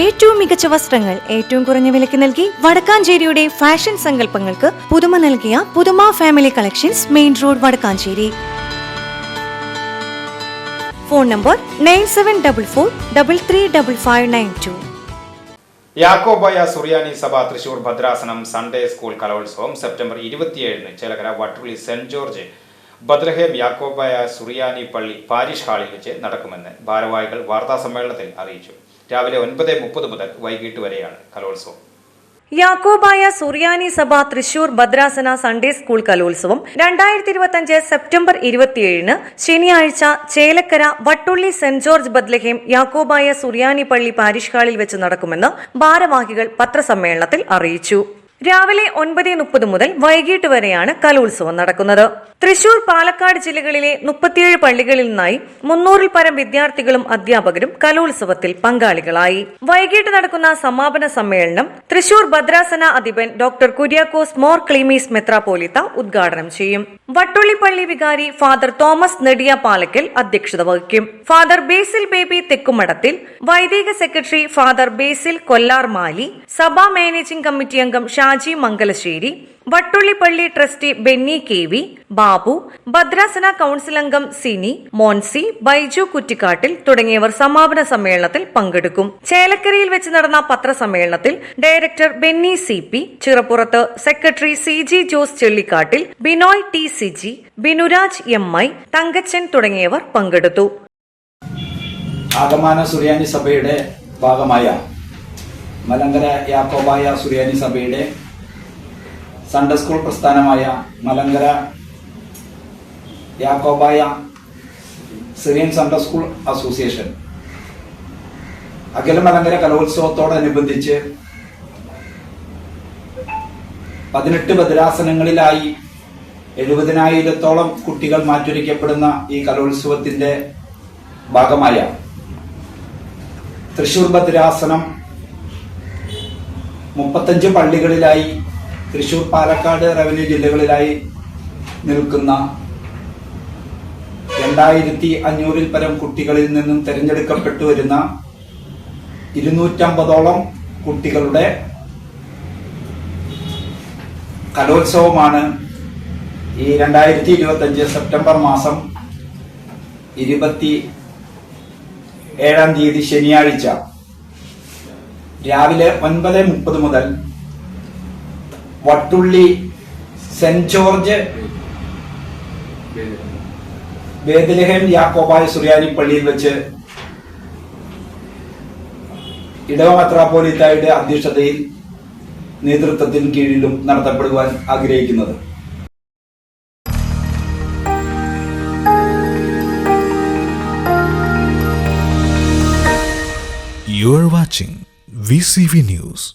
ഏറ്റവും മികച്ച വസ്ത്രങ്ങൾ ഏറ്റവും കുറഞ്ഞ വിലയ്ക്ക് നൽകി വടക്കാഞ്ചേരിയുടെ ഫാഷൻ സങ്കല്പങ്ങൾക്ക് പുതുമ നൽകിയ പുതുമ family collections main road Vadakkanchery. Phone number nine seven double four double three double five nine two Yakobaya Suriyani സഭ തൃശൂർ ഭദ്രാസനം സൺഡേ സ്കൂൾ കലോത്സവം സെപ്റ്റംബർ ഇരുപത്തിയേഴിന് Chelakkara Vattulli saint George Bethlehem Yakobaya Suriyani പള്ളി പാരിഷ് ഹാളിൽ വെച്ച് നടക്കുമെന്ന് ഭാരവാഹികൾ വാർത്താസമ്മേളനത്തിൽ അറിയിച്ചു. രാവിലെ ഒൻപത് മുപ്പത് മുതൽ വൈകിട്ട് വരെയാണ് കലോത്സവം. യാക്കോബായ സുറിയാനി സഭ തൃശൂർ ഭദ്രാസന സൺഡേ സ്കൂൾ കലോത്സവം രണ്ടായിരത്തി ഇരുപത്തിയഞ്ച് സെപ്റ്റംബർ ഇരുപത്തിയേഴിന് ശനിയാഴ്ച Chelakkara Vattulli saint George Bethlehem Yakobaya Suriyani പള്ളി പാരിഷ് ഹാളിൽ വെച്ച് നടക്കുമെന്ന് ഭാരവാഹികൾ പത്രസമ്മേളനത്തിൽ അറിയിച്ചു. രാവിലെ ഒൻപത് മുപ്പത് മുതൽ വൈകിട്ട് വരെയാണ് കലോത്സവം നടക്കുന്നത്. തൃശൂർ പാലക്കാട് ജില്ലകളിലെ മുപ്പത്തിയേഴ് പള്ളികളിൽ നിന്നായി മുന്നൂറിൽ പരം വിദ്യാർത്ഥികളും അധ്യാപകരും കലോത്സവത്തിൽ പങ്കാളികളായി. വൈകിട്ട് നടക്കുന്ന സമാപന സമ്മേളനം തൃശൂർ ഭദ്രാസന അധിപൻ ഡോക്ടർ കുര്യാക്കോസ് മോർ ക്ലീമീസ് മെത്രാപോലിത്ത ഉദ്ഘാടനം ചെയ്യും. വട്ടുള്ളിപ്പള്ളി വികാരി ഫാദർ തോമസ് നെടിയ പാലക്കൽ അധ്യക്ഷത വഹിക്കും. ഫാദർ ബേസിൽ ബേബി തെക്കുമടത്തിൽ വൈദിക സെക്രട്ടറി ഫാദർ ബേസിൽ കൊല്ലാർ മാലി സഭാ മാനേജിംഗ് കമ്മിറ്റി അംഗം Shaji Mangalassery വട്ടുള്ളിപ്പള്ളി trustee Benny K V Babu ഭദ്രാസന കൌൺസിൽ അംഗം സിനി മോൻസി ബൈജു കുറ്റിക്കാട്ടിൽ തുടങ്ങിയവർ സമാപന സമ്മേളനത്തിൽ പങ്കെടുക്കും. ചേലക്കരയിൽ വെച്ച് നടന്ന പത്രസമ്മേളനത്തിൽ director Benny C P Chirappurath secretary C G Jose Chellikattil Binoy T C G Binuraj M I Thankachan തുടങ്ങിയവർ പങ്കെടുത്തു. ആഗമാന സഭയുടെ ഭാഗമായ മലങ്കര യാക്കോബായ സുറിയാനി സഭയുടെ Sunday school പ്രസ്ഥാനമായ Malankara Yakobaya Syrian Sunday school association അഖില മലങ്കര കലോത്സവത്തോടനുബന്ധിച്ച് പതിനെട്ട് ഭദ്രാസനങ്ങളിലായി എഴുപതിനായിരത്തോളം കുട്ടികൾ മാറ്റൊരുക്കപ്പെടുന്ന ഈ കലോത്സവത്തിന്റെ ഭാഗമായ തൃശൂർ ഭദ്രാസനം മുപ്പത്തഞ്ച് പള്ളികളിലായി തൃശൂർ പാലക്കാട് റവന്യൂ ജില്ലകളിലായി നിൽക്കുന്ന രണ്ടായിരത്തി അഞ്ഞൂറിൽ പരം കുട്ടികളിൽ നിന്നും തിരഞ്ഞെടുക്കപ്പെട്ടു വരുന്ന ഇരുന്നൂറ്റമ്പതോളം കുട്ടികളുടെ കലോത്സവമാണ് ഈ രണ്ടായിരത്തി ഇരുപത്തി അഞ്ച് സെപ്റ്റംബർ മാസം ഇരുപത്തി ഏഴാം തീയതി ശനിയാഴ്ച. രാവിലെ ഒൻപത് മുപ്പത് മുതൽ Vattulli saint George Bethlehem Yakobaya Suriyani പള്ളിയിൽ വെച്ച് ഇടവ മെത്രാപ്പോലിത്തായുടെ അധ്യക്ഷതയിൽ നേതൃത്വത്തിന് കീഴിലും നടത്തപ്പെടുവാൻ ആഗ്രഹിക്കുന്നത് You are watching VCV News.